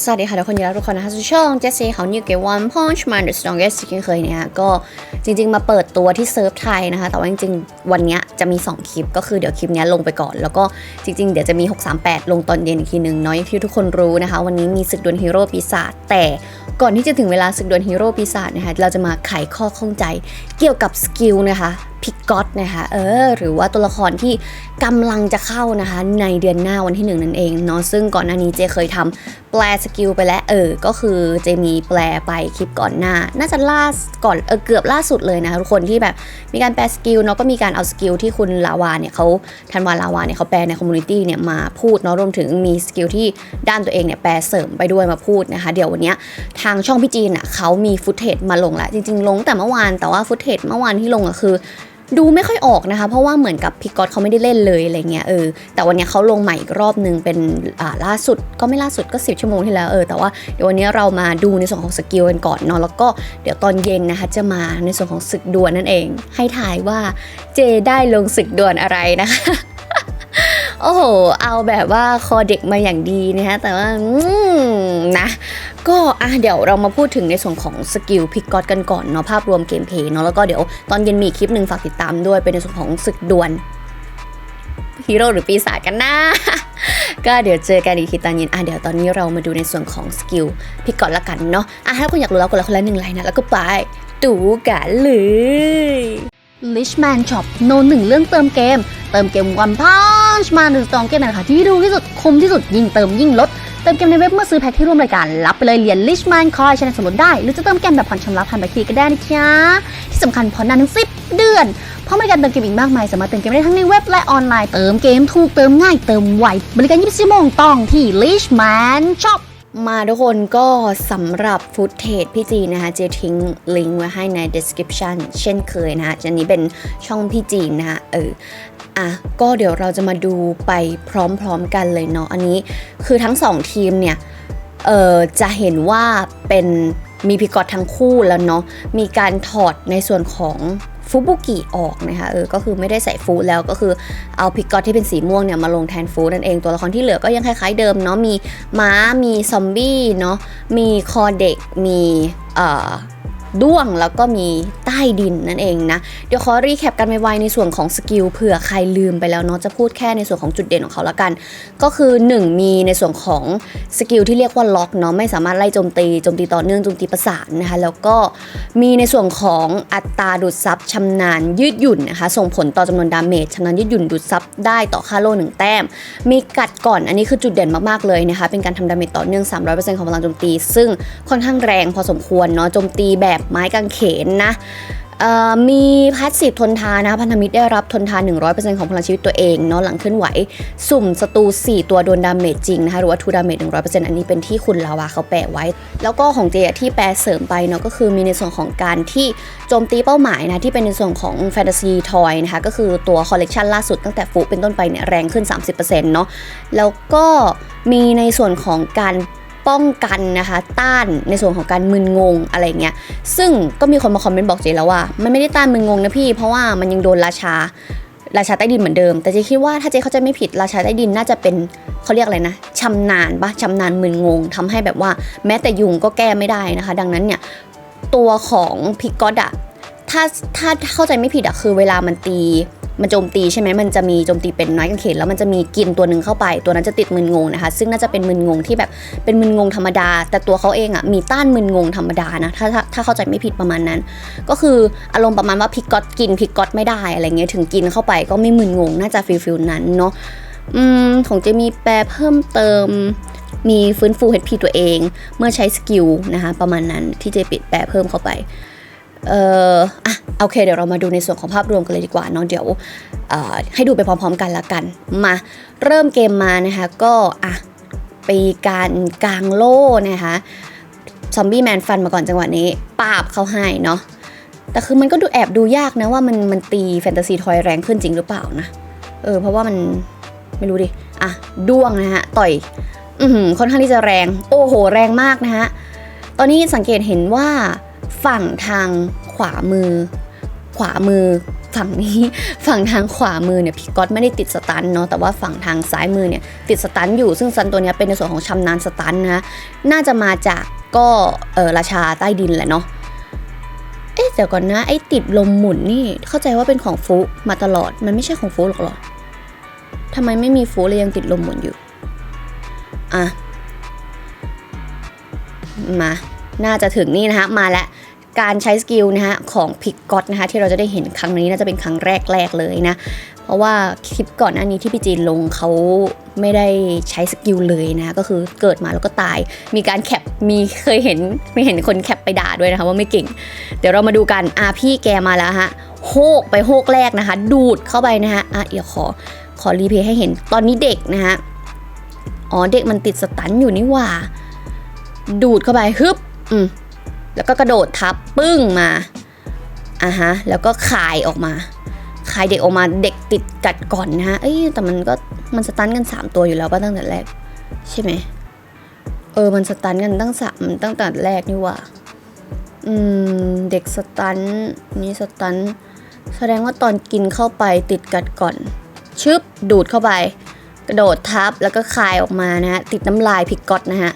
สวัสดีค่ะทุกคนยินดีต้อนรับทุกคนนะคะสู่ช่องเจสซี่เขานิวเกวันพอนช์มาเดอะสตรองเกสที่เคยเนี่ยก็จริงๆ มาเปิดตัวที่เซิร์ฟไทยนะคะ แต่ว่าจริงๆ วันนี้จะมี 2 คลิป ก็คือเดี๋ยวคลิปนี้ลงไปก่อน แล้วก็จริงๆ เดี๋ยวจะมี 638 ลงตอนเย็นอีกทีหนึ่งเนาะอย่างที่ทุกคนรู้นะคะ วันนี้มีศึกดวลฮีโร่ปีศาจแต่ก่อนที่จะถึงเวลาศึกดวลฮีโร่ปีศาจนะคะเราจะมาไขข้อข้องใจเกี่ยวกับสกิลนะคะ พิกก็ตนะคะเออหรือว่าตัวละครที่กำลังจะเข้านะคะ ในเดือนหน้าวันที่หนึ่งนั่นเองเนาะซึ่งก่อนหน้านี้เจเคยทำแปลสกิลไปแล้วเออก็คือเจมีแปลไปคลิปก่อนหน้า น่าจะล่าก่อนเออเกือบล่าสุดเลยนะคะทุกคนที่แบบมีการแปลสกิลเนาะก็มีการเอาสกิลที่คุณลาวาเนี่ยเขาทันวาลาวาเนี่ยเขาแปลในคอมมูนิตี้เนี่ยมาพูดเนาะรวมถึงมีสกิลที่ด้านตัวเองเนี่ยแปลเสริมไปด้วยมาพูดนะคะ เดี๋ยววันนี้ทางช่องพี่จีนอะเขามีฟุตเทจมาลงแล้วจริง ๆ ลงแต่เมื่อวานแต่ว่าฟุตเทจเมื่อวานที่ลงอะคือ ดูไม่ค่อยออกนะคะ เพราะว่าเหมือนกับพีกอตเขาไม่ได้เล่นเลยอะไรเงี้ยเออแต่วันนี้เขาลงใหม่อีกรอบนึงเป็นอ่าล่าสุดก็ไม่ล่าสุดก็ 10 ชั่วโมงที่แล้วเออแต่ว่าเดี๋ยววันนี้เรามาดูในส่วนของสกิลกันก่อนเนาะแล้วก็เดี๋ยวตอนเย็นนะคะจะมาในส่วนของศึกดวลนั่นเอง ให้ทายว่าเจได้ลงศึกดวลอะไรนะคะ โอ้โห เอาแบบว่าคอเด็กมาอย่างดีนะคะแต่ว่านะก็อะเดี๋ยวเรามาพูดถึงในส่วนของสกิลพิกกอตกันก่อนเนาะภาพรวมเกมเพย์เนาะแล้วก็เดี๋ยวตอนเย็นมีคลิปหนึ่งฝากติดตามด้วย เป็นในส่วนของศึกดวลฮีโร่หรือปีศาจกันนะ ก็เดี๋ยวเจอกันอีกทีตอนเย็น อะเดี๋ยวตอนนี้เรามาดูในส่วนของสกิลพิกกอตละกันเนาะอะถ้าคุณอยากรู้แล้วกดไลค์คนละหนึ่งไลค์นะแล้วก็ไปดูกันเลย Lishman Shop โนหนึ่งเรื่องเติมเกม เติมเกมวันพั นช์มาหนึ่งสองเกมในราคาที่ดูที่สุดคุ้มที่สุดยิ่งเติมยิ่งลด เติมเกมในเว็บเมื่อซื้อแพ็คที่ร่วมรายการ รับไปเลยเหรียญ Lishman Coin ชนะสมรสได้ หรือจะเติมเกมแบบผ่อนชำระผ่านบัญชีก็ได้นะจ๊ะที่สำคัญผ่อนนานถึง 10 เดือนเพร้อมบริการเติมเกมอีกมากมาย สามารถเติมเกมได้ทั้งในเว็บและออนไลน์เติมเกมถูกเติมง่ายเติมไวบริการ 24ชั่วโมงต้องที่ Lishman Shop มาทุกคนก็สำหรับฟุตเทจพี่จีนะคะเจะทิ้งลิงก์ไว้ให้ใน description เช่นเคยนะคะอันนี้เป็นช่องพี่จีนนะคะเออ อะก็เดี๋ยวเราจะมาดูไปพร้อมๆกันเลยเนาะอันนี้คือทั้งสองทีมเนี่ยเอ่อจะเห็นว่าเป็นมีพิกอตทั้งคู่แล้วเนาะมีการถอดในส่วนของฟุบุกิออกนะคะเออก็คือไม่ได้ใส่ฟูแล้วก็คือเอาพิกอตที่เป็นสีม่วงเนี่ยมาลงแทนฟูนั่นเองตัวละครที่เหลือก็ยังคล้ายๆเดิมเนาะมีม้ามีซอมบี้เนาะมีคอเด็กมีเอ่อ ด้วงแล้วก็มีใต้ดินนั่นเองนะ เดี๋ยวขอรีแคปกันไวๆในส่วนของสกิลเผื่อใครลืมไปแล้วเนาะจะพูดแค่ในส่วนของจุดเด่นของเขาละกัน ก็คือ 1 มีในส่วนของสกิลที่เรียกว่าล็อกเนาะไม่สามารถไล่โจมตีโจมตีต่อเนื่องโจมตีประสานนะคะแล้วก็มีในส่วนของอัตราดูดซับชำนาญยืดหยุ่นนะคะส่งผลต่อจำนวนดาเมจชำนาญยืดหยุ่นดูดซับได้ต่อค่าโล่หนึ่งแต้ม มีกัดก่อนอันนี้คือจุดเด่นมากๆเลยนะคะเป็นการทำดาเมจต่อเนื่อง 300%ของพลังโจมตี ซึ่งค่อนข้างแรงพอสมควรเนาะโจมตีแบบไม้กางเขนนะมีพาสซีฟทนทานนะคะพันธมิตรได้รับทนทาน 100%ของพลังชีวิตตัวเองเนาะหลังเคลื่อนไหว สุ่มศัตรู4 ตัวโดนดาเมจจริงนะคะหรือว่าทูดาเมจ100%อันนี้เป็นที่คุณลาวาเขาแปะไว้ แล้วก็ของเจที่แปลเสริมไปเนาะก็คือมีในส่วนของการที่โจมตีเป้าหมายนะที่เป็นในส่วนของแฟนตาซีทอยนะคะก็คือตัวคอลเลกชันล่าสุดตั้งแต่ฟุเป็นต้นไปเนี่ยแรงขึ้น 30%เนาะแล้วก็มีในส่วนของการ ป้องกันนะคะต้านในส่วนของการมึนงงอะไรเงี้ยซึ่งก็มีคนมาคอมเมนต์บอกเจแล้วว่า มันไม่ได้ต้านมึนงงนะพี่ เพราะว่ามันยังโดนราชาราชาใต้ดินเหมือนเดิม แต่เจคิดว่าถ้าเจเขาใจไม่ผิดราชาใต้ดินน่าจะเป็นเขาเรียกอะไรนะชำนาญปะชำนาญมึนงงทำให้แบบว่าแม้แต่ยุงก็แก้ไม่ได้นะคะ ดังนั้นเนี่ยตัวของพิกกอดอะถ้าถ้าเข้าใจไม่ผิดอะคือเวลามันตี มันโจมตีใช่ไหมมันจะมีโจมตีเป็นไม้กางเขนแล้วมันจะมีกินตัวหนึ่งเข้าไป ตัวนั้นจะติดมึนงงนะคะ ซึ่งน่าจะเป็นมึนงงที่แบบเป็นมึนงงธรรมดา แต่ตัวเขาเองอะ่ะมีต้านมึนงงธรรมดานะถ้าถ้าถ้าเข้าใจไม่ผิดประมาณนั้น ก็คืออารมณ์ประมาณว่าพิกก็ตกินพิกก็ตไม่ได้อะไรเงี้ยถึงกินเข้าไปก็ไม่มึนงงน่าจะฟิลฟิลนั้นเนาะอืมของเจะมีแปลเพิ่มเติมมีฟื้นฟู HP ตัวเอง เมื่อใช้สกิลนะคะประมาณนั้นที่เจปิดแปลเพิ่มเข้าไป เอออะโอเค เดี๋ยวเรามาดูในส่วนของภาพรวมกันเลยดีกว่าเนาะเดี๋ยวให้ดูไปพร้อมๆกันละกัน มาเริ่มเกมมานะคะ ก็อะปีการกลางโล่นะคะซอมบี้แมนฟันมาก่อนจังหวะนี้ปาบเข้าให้เนาะแต่คือมันก็ดูแอบดูยากนะว่ามันมันตีแฟนตาซีทอยแรงขึ้นจริงหรือเปล่านะ เออเพราะว่ามันไม่รู้ดิ อะด้วงนะฮะต่อย อือหือค่อนข้างที่จะแรง โอ้โห แรงมากนะฮะ ตอนนี้สังเกตเห็นว่า ฝั่งทางขวามือ ขวามือฝั่งนี้ฝั่งทางขวามือเนี่ยพี่ก๊อตไม่ได้ติดสตันเนาะแต่ว่าฝั่งทางซ้ายมือเนี่ยติดสตันอยู่ซึ่งสตันตัวนี้เป็นในส่วนของชำนาญสตันนะน่าจะมาจากก็เออราชาใต้ดินแหละเนาะเอ๊ะเดี๋ยวก่อนนะไอ้ติดลมหมุนนี่เข้าใจว่าเป็นของฟุมาตลอดมันไม่ใช่ของฟุหรอกหรอทำไมไม่มีฟุเลยยังติดลมหมุนอยู่อะมาน่าจะถึงนี่นะคะมาแล้ว การใช้สกิลนะฮะของพิกกอตนะคะที่เราจะได้เห็นครั้งนี้น่าจะเป็นครั้งแรกๆเลยนะ เพราะว่าคลิปก่อนหน้านี้ที่พี่จีนลงเขาไม่ได้ใช้สกิลเลยนะก็คือเกิดมาแล้วก็ตาย มีการแคปมีเคยเห็นไม่เห็นคนแคปไปด่าด้วยนะคะว่าไม่เก่ง เดี๋ยวเรามาดูกันอะพี่แกมาแล้วฮะโฮกไปโฮกแรกนะคะ ดูดเข้าไปนะฮะอะเดี๋ยวขอขอรีเพย์ให้เห็นตอนนี้เด็กนะฮะอ๋อเด็กมันติดสตันอยู่นี่ว่า ดูดเข้าไปฮึบอืม แล้วก็กระโดดทับปึ้งมาอะฮะแล้วก็คายออกมาคายเด็กออกมาเด็กติดกัดก่อนนะฮะเอ้ยแต่มันก็มันสตันกัน 3 ตัวอยู่แล้วป่ะตั้งแต่แรก ใช่ไหมเออมันสตันกันตั้งสามตั้งแต่แรกนี่ว่าอืมเด็กสตันนี่สตันแสดงว่าตอนกินเข้าไปติดกัดก่อน ชึบดูดเข้าไป กระโดดทับแล้วก็คายออกมานะฮะติดน้ำลายพิกกอตนะฮะ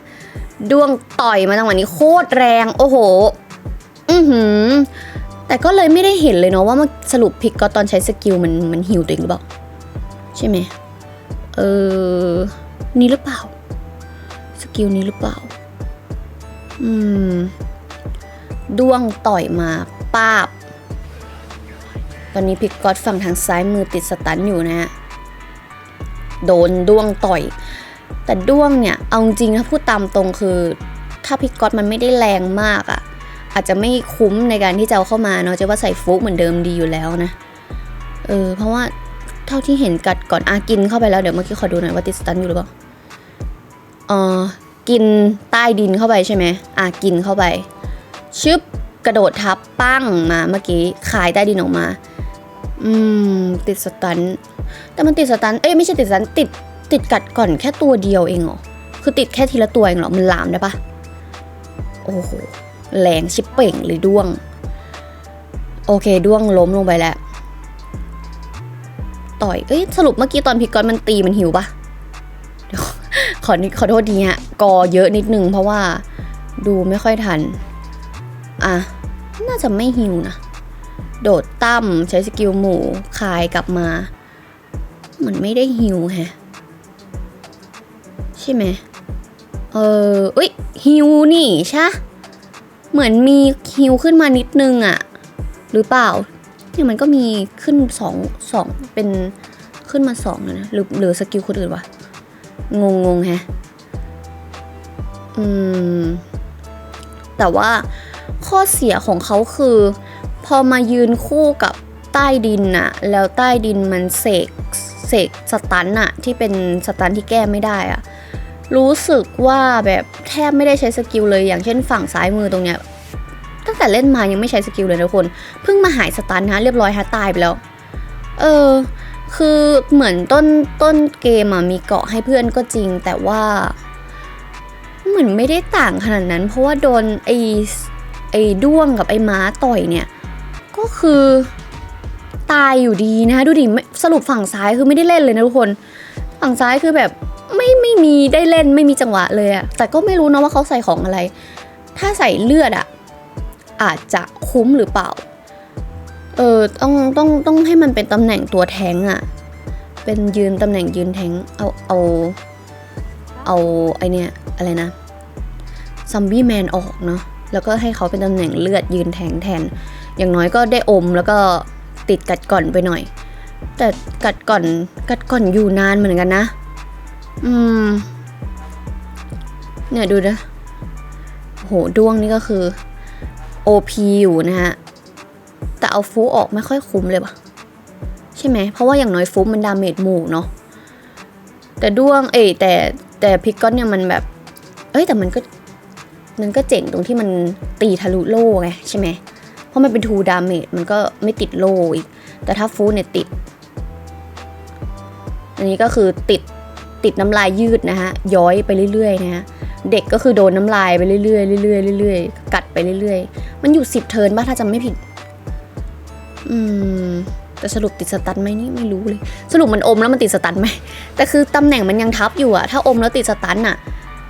ด้วงต่อยมาจังหวะนี้โคตรแรง โอ้โห อือหือ แต่ก็เลยไม่ได้เห็นเลยเนาะว่ามันสรุปพิกก็ตอนใช้สกิลมันมันหิวตัวเองหรือเปล่า ใช่ไหม เออ นี่หรือเปล่า สกิลนี้หรือเปล่า อืม ด้วงต่อยมาป้าบ ตอนนี้พิกกอตฝั่งทางซ้ายมือติดสตันอยู่นะฮะ โดนด้วงต่อย แต่ด้วงเนี่ย เอาจริงถ้าพูดตามตรงคือ ถ้าพิกกอตมันไม่ได้แรงมากอะ่ะ อาจจะไม่คุ้มในการที่จะเอาเข้ามาเนาะจะว่าใส่ฟุกเหมือนเดิมดีอยู่แล้วนะ เออ เพราะว่าเท่าที่เห็นกัดก่อนอากินเข้าไปแล้วเดี๋ยวเมื่อกี้ขอดูหน่อยว่าติดสตันอยู่หรือเปล่าเออกินใต้ดินเข้าไปใช่ไหมอะกินเข้าไป ชึบกระโดดทับปั้งมาเมื่อกี้ขายใต้ดินออกมา อืม ติดสตัน แต่มันติดสตัน เอ้ยไม่ใช่ติดสตันติด ติดกัดก่อนแค่ตัวเดียวเองเหรอ คือติดแค่ทีละตัวเองเหรอ มันลามได้ปะโอ้โห แรงชิบเป่งเลยด้วง โอเคด้วงล้มลงไปแล้ว ต่อย เอ้ยสรุปเมื่อกี้ตอนพิกกอนมันตีมันหิวปะเดี๋ยวขอขอโทษดีฮะ กอเยอะนิดนึงเพราะว่าดูไม่ค่อยทัน อะ น่าจะไม่หิวนะ โดดตั้มใช้สกิลหมูคายกลับมาเหมือนไม่ได้หิวแฮะ ช่ไหมเออเอ้ยฮิวนี่ใช่เหมือนมีฮิวขึ้นมานิดนึงอะหรือเปล่าเนี่ยมันก็มีขึ้นสองสองเป็นขึ้นมาสองเลยนะหรือหรือสกิลคนอื่นวะงงงงแฮะอืม แต่ว่าข้อเสียของเขาคือ พอมายืนคู่กับใต้ดินน่ะ แล้วใต้ดินมันเสกเสกสตันน่ะ ที่เป็นสตันที่แก้ไม่ได้อะ รู้สึกว่าแบบแทบไม่ได้ใช้สกิลเลยอย่างเช่นฝั่งซ้ายมือตรงเนี้ยตั้งแต่เล่นมายังไม่ใช้สกิลเลยนะทุกคน เพิ่งมาหายสตันนะเรียบร้อยฮะตายไปแล้ว เออ คือเหมือนต้นต้นเกมอะมีเกาะให้เพื่อนก็จริง แต่ว่า เหมือนไม่ได้ต่างขนาดนั้น เพราะว่าโดนไอไอด้วงกับไอม้าต่อยเนี่ย ก็คือตายอยู่ดีนะ ดูดิสรุปฝั่งซ้ายคือไม่ได้เล่นเลยนะทุกคน ฝั่งซ้ายคือแบบ ไม่ไม่มีได้เล่นไม่มีจังหวะเลยอะแต่ก็ไม่รู้นะว่าเขาใส่ของอะไร ถ้าใส่เลือดอะอาจจะคุ้มหรือเปล่า เออต้องต้องต้องให้มันเป็นตำแหน่งตัวแทงอะเป็นยืนตำแหน่งยืนแทงเอาเอาเอาไอเนี้ยอะไรนะซัมบี้แมนออกเนาะแล้วก็ให้เขาเป็นตำแหน่งเลือดยืนแทงแทน อย่างน้อยก็ได้อมแล้วก็ติดกัดก่อนไปหน่อย แต่กัดก่อนกัดก่อนอยู่นานเหมือนกันนะ อืม เนี่ยดูนะโหด้วงนี่ก็คือ OP อยู่นะฮะ แต่เอาฟูออกไม่ค่อยคุ้มเลยปะใช่ไหม เพราะว่าอย่างน้อยฟูมันดาเมจหมู่เนาะ แต่ด้วง เอ้แต่แต่พิกก้อนเนี่ยมันแบบ เอ้ยแต่มันก็มันก็เจ๋งตรงที่มันตีทะลุโล่ไงใช่ไหม เพราะมันเป็นทูดาเมจมันก็ไม่ติดโล่อีก แต่ถ้าฟูเนี่ยติด อันนี้ก็คือติด ติดน้ำลายยืดนะฮะย้อยไปเรื่อยๆนะฮะเด็กก็คือโดนน้ำลายไปเรื่อยๆเรื่อยๆเรื่อยๆกัดไปเรื่อยๆ มันอยู่สิบเทินป่ะถ้าจำไม่ผิด อืมแต่สรุปติดสตันไหมนี่ไม่รู้เลย สรุปมันอมแล้วมันติดสตันไหมแต่คือตำแหน่งมันยังทับอยู่อะถ้าอมแล้วติดสตันอะ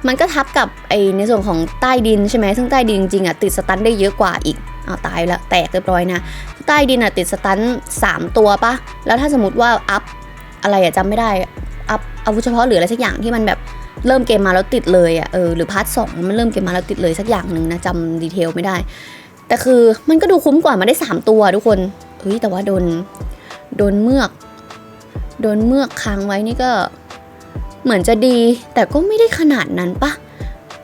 มันก็ทับกับไอในส่วนของใต้ดินใช่ไหมซึ่งใต้ดินจริงๆอะติดสตันได้เยอะกว่าอีกอ้าวตายแล้วแตกเรียบร้อยนะ ใต้ดินอะติดสตันสามตัวปะแล้วถ้าสมมติว่าอัพอะไรอะจำไม่ได้ อัพอาวุธเฉพาะหรืออะไรสักอย่างที่มันแบบเริ่มเกมมาแล้วติดเลยอะเออหรือพาร์ทสองมันเริ่มเกมมาแล้วติดเลยสักอย่างหนึ่งนะจำดีเทลไม่ได้ แต่คือมันก็ดูคุ้มกว่ามันได้สามตัวทุกคนเฮ้ยแต่ว่าโดนโดนเมือกโดนเมือกค้างไว้นี่ก็เหมือนจะดี แต่ก็ไม่ได้ขนาดนั้นปะ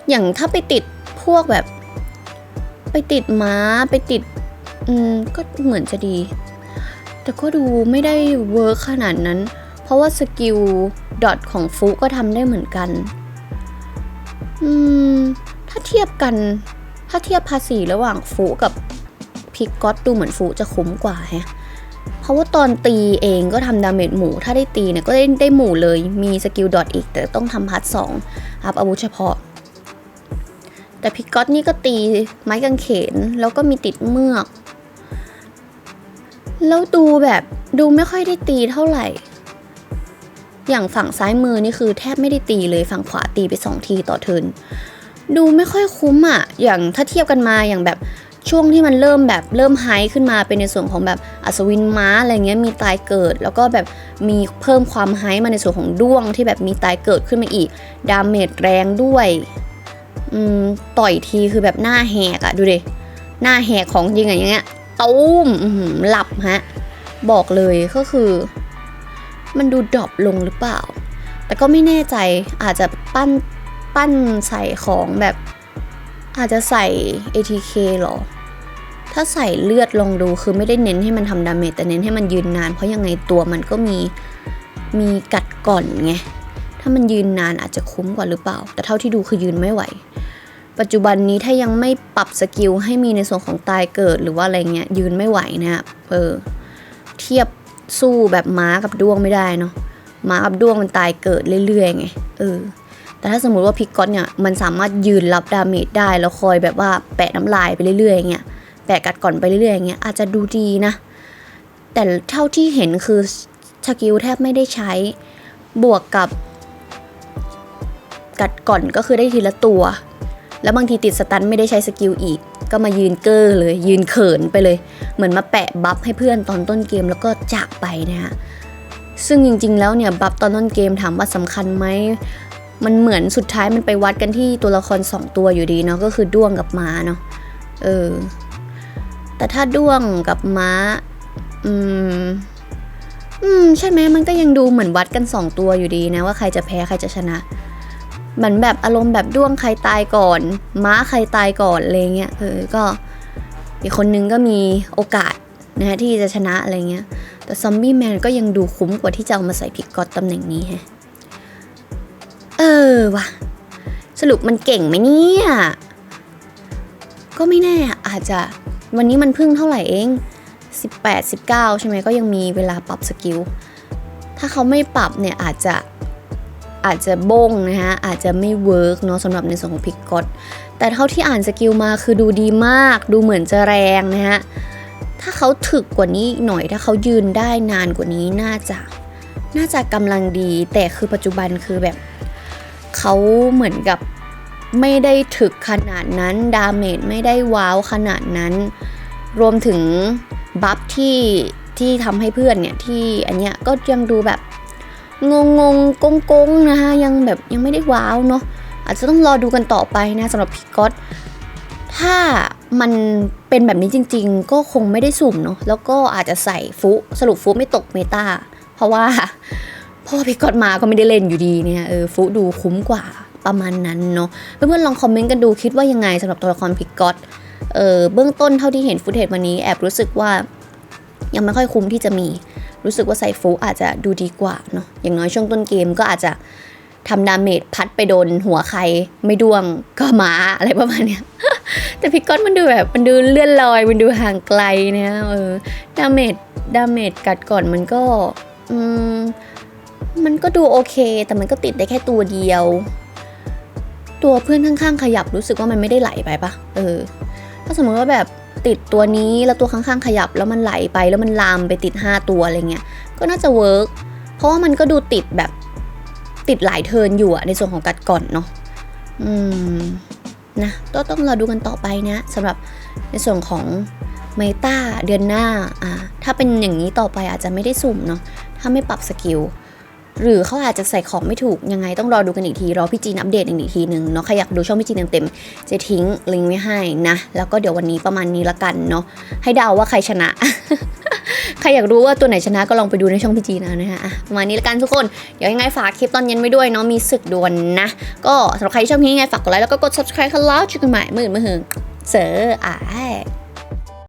อย่างถ้าไปติดพวกแบบ ไปติดม้าไปติดอืมก็เหมือนจะดี แต่ก็ดูไม่ได้เวิร์คขนาดนั้น เพราะว่าสกิลดอทของฟุก็ทำได้เหมือนกัน อืม ถ้าเทียบกัน ถ้าเทียบภาษีระหว่างฟุกับพิกก็ตดูเหมือนฟุจะคุ้มกว่าฮะเพราะว่าตอนตีเองก็ทำดาเมจหมู่ถ้าได้ตีเนี่ยก็ได้ได้หมู่เลย มีสกิลดอทอีก แต่ต้องทำพาร์ทสองอัพอาวุธเฉพาะ แต่พิกก็ตนี่ก็ตีไม้กางเขน แล้วก็มีติดเมือก แล้วดูแบบดูไม่ค่อยได้ตีเท่าไหร่ อย่างฝั่งซ้ายมือนี่คือแทบไม่ได้ตีเลยฝั่งขวาตีไปสองทีต่อเทินดูไม่ค่อยคุ้มอะ่ะ อย่างถ้าเทียบกันมาอย่างแบบช่วงที่มันเริ่มแบบเริ่มไฮขึ้นมาเป็นในส่วนของแบบอัศวินม้าอะไรเงี้ยมีตายเกิด แล้วก็แบบมีเพิ่มความไฮมาในส่วนของด้วงที่แบบมีตายเกิดขึ้นมาอีก ดาเมจแรงด้วยอืมต่อยทีคือแบบหน้าแหกอะดูดิหน้าแหกของจริงอะอย่างเงี้ยตุ้มหลับฮะ บอกเลยก็คือ มันดูดรอปลงหรือเปล่า แต่ก็ไม่แน่ใจอาจจะปั้นปั้นใส่ของแบบ อาจจะใส่ ATK หรอ ถ้าใส่เลือดลองดูคือไม่ได้เน้นให้มันทำดาเมจแต่เน้นให้มันยืนนาน เพราะยังไงตัวมันก็มีมีกัดก่อนไง ถ้ามันยืนนานอาจจะคุ้มกว่าหรือเปล่า แต่เท่าที่ดูคือยืนไม่ไหว ปัจจุบันนี้ถ้ายังไม่ปรับสกิลให้มีในส่วนของตายเกิดหรือว่าอะไรเงี้ยยืนไม่ไหวนะครับเออเทียบ สู้แบบม้ากับด้วงไม่ได้เนาะม้ากับด้วงมันตายเกิดเรื่อยๆไงเออแต่ถ้าสมมติว่าพิกก็อตเนี่ยมันสามารถยืนรับดาเมจได้แล้วคอยแบบว่าแปะน้ำลายไปเรื่อยๆอย่างเงี้ยแปะกัดก่อนไปเรื่อยๆอย่างเงี้ยอาจจะดูดีนะ แต่เท่าที่เห็นคือสกิลแทบไม่ได้ใช้บวกกับ กัดก่อนก็คือได้ทีละตัว แล้วบางทีติดสตันไม่ได้ใช้สกิลอีก ก็มายืนเกอร์เลย ยืนเขินไปเลย เหมือนมาแปะบัฟให้เพื่อนตอนต้นเกมแล้วก็จากไปนะฮะซึ่งจริง ๆ แล้วเนี่ยบัฟตอนต้นเกมถามว่าสำคัญไหมมันเหมือนสุดท้ายมันไปวัดกันที่ตัวละครสองตัวอยู่ดีเนาะก็คือด้วงกับม้าเนาะเออแต่ถ้าด้วงกับม้า อืมอืมใช่ไหมมันก็ยังดูเหมือนวัดกันสองตัวอยู่ดีนะว่าใครจะแพ้ใครจะชนะ เหมือนแบบอารมณ์แบบด้วงใครตายก่อน ม้าใครตายก่อนอะไรเงี้ยเออก็อีกคนนึงก็มีโอกาสนะฮะที่จะชนะอะไรเงี้ย แต่ซอมบี้แมนก็ยังดูคุ้มกว่าที่จะเอามาใส่พิกกอตตำแหน่งนี้แฮะ เออว่ะสรุปมันเก่งไหมเนี่ย ก็ไม่แน่อะอาจจะวันนี้มันเพิ่งเท่าไหร่เอง 18 19 ใช่ไหมก็ยังมีเวลาปรับสกิล ถ้าเขาไม่ปรับเนี่ยอาจจะ อาจจะบงนะฮะอาจจะไม่เวิร์กเนาะสำหรับในส่วนของพิกกอตแต่เท่าที่อ่านสกิลมาคือดูดีมาก ดูเหมือนจะแรงนะฮะถ้าเขาถึกกว่านี้หน่อยถ้าเขายืนได้นานกว่านี้น่าจะน่าจะกำลังดี แต่คือปัจจุบันคือแบบเขาเหมือนกับไม่ได้ถึกขนาดนั้นดาเมจไม่ได้ว้าวขนาดนั้น รวมถึงบัฟที่ที่ทำให้เพื่อนเนี่ยที่อันเนี้ยก็ยังดูแบบ งงงงงกงนะคะยังแบบยังไม่ได้ว้าวเนาะอาจจะต้องรอดูกันต่อไปนะสำหรับพิกอตถ้ามันเป็นแบบนี้จริง ๆ ก็คงไม่ได้สุ่มเนาะแล้วก็อาจจะใส่ฟุสรุปฟุไม่ตกเมตาเพราะว่าเพราะว่าพี่กอดมาก็ไม่ได้เล่นอยู่ดีเนี่ยเออฟุดูคุ้มกว่าประมาณนั้นเนาะเพื่อนๆลองคอมเมนต์กันดูคิดว่ายังไงสำหรับตัวละครพิกกอตเออเบื้องต้นเท่าที่เห็นฟุตเทจวันนี้แอบรู้สึกว่ายังไม่ค่อยคุ้มที่จะมี รู้สึกว่าใส่ฟุอาจจะดูดีกว่าเนาะอย่างน้อยช่วงต้นเกมก็อาจจะทำดาเมจพัดไปโดนหัวใครไม่ดวงก็หมาอะไรประมาณเนี้ยแต่พิกอนมันดูแบบมันดูเลื่อนลอย มันดูห่างไกลเนี่ยเออดาเมจดาเมจกัดก่อนมันก็อืมมันก็ดูโอเค แต่มันก็ติดได้แค่ตัวเดียว ตัวเพื่อนข้างๆขยับรู้สึกว่ามันไม่ได้ไหลไปปะเออถ้าสมมติว่าแบบ ติดตัวนี้แล้วตัวข้างๆขยับแล้วมันไหลไปแล้วมันลามไปติด 5 ตัวอะไรเงี้ยก็น่าจะเวิร์กเพราะว่ามันก็ดูติดแบบติดหลายเทิร์นอยู่อะในส่วนของกัดก่อนเนาะอืมนะก็ต้องรอดูกันต่อไปนะสำหรับในส่วนของเมตาเดือนหน้าอ่าถ้าเป็นอย่างนี้ต่อไปอาจจะไม่ได้สุ่มเนาะถ้าไม่ปรับสกิล หรือเขาอาจจะใส่ของไม่ถูกยังไงต้องรอดูกันอีกที รอพี่จีนอัปเดตอีกทีนึงเนาะใครอยากดูช่องพี่จีนเต็มๆจะทิ้งลิงก์ไว้ให้นะ แล้วก็เดี๋ยววันนี้ประมาณนี้ละกันเนาะให้เดาว่าใครชนะ ใครอยากรู้ว่าตัวไหนชนะก็ลองไปดูในช่องพี่จีนเอานะฮะอะประมาณนี้ละกันทุกคนเดี๋ยวยังไงฝากคลิปตอนเย็นไว้ด้วยเนาะมีศึกดวลนะ ก็สำหรับใครที่ชอบคลิปยังไงฝากกดไลค์แล้วก็กด subscribe กันแล้วเจอกันใหม่มื่นมื่นเสออ่า